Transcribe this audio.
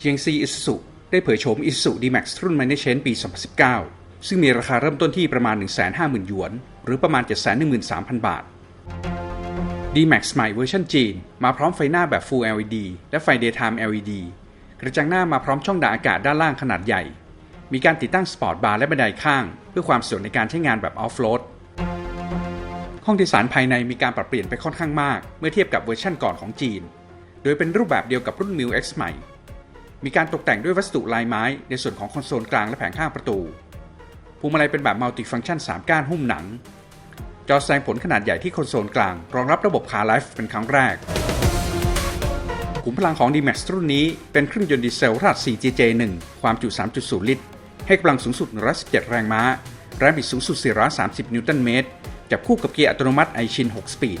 GMC Isuzu ได้เผยโฉม Isuzu D-Max รุ่น Minor Change ปี 2019 ซึ่งมีราคาเริ่มต้นที่ประมาณ 150,000 หยวน หรือประมาณ 713,000 บาท D-Max ใหม่เวอร์ชันจีน มาพร้อมไฟหน้าแบบ Full LED และไฟ Daytime LED กระจังหน้ามาพร้อมช่องด่าอากาศด้านล่างขนาดใหญ่ มีการติดตั้งสปอร์ตบาร์และบันไดข้าง เพื่อความสะดวกในการใช้งานแบบออฟโรดห้องโดยสารภายในมีการปรับเปลี่ยนไปค่อนข้างมาก เมื่อเทียบกับเวอร์ชั่นก่อนของจีน โดยเป็นรูปแบบเดียวกับรุ่น m ิ X ใหม่ มีการตกแต่งด้วยวัสดุลายไม้ในส่วนของคอนโซลกลางและแผงข้างประตูพวงมาลัยเป็นแบบมัลติฟังก์ชัน 3 ก้านหุ้มหนัง จอแสดงผลขนาดใหญ่ที่คอนโซลกลาง รองรับระบบคาร์ไลฟ์เป็นครั้งแรกขุมพลังของ D-Max รุ่นนี้เป็นเครื่องยนต์ดีเซลรหัส 4GJ1 ความจุ 3.0 ลิตร ให้กำลังสูงสุด 117 แรงม้า แรงบิดสูงสุด 430 นิวตันเมตร จับคู่กับเกียร์อัตโนมัติ i ชิน 6 สปีด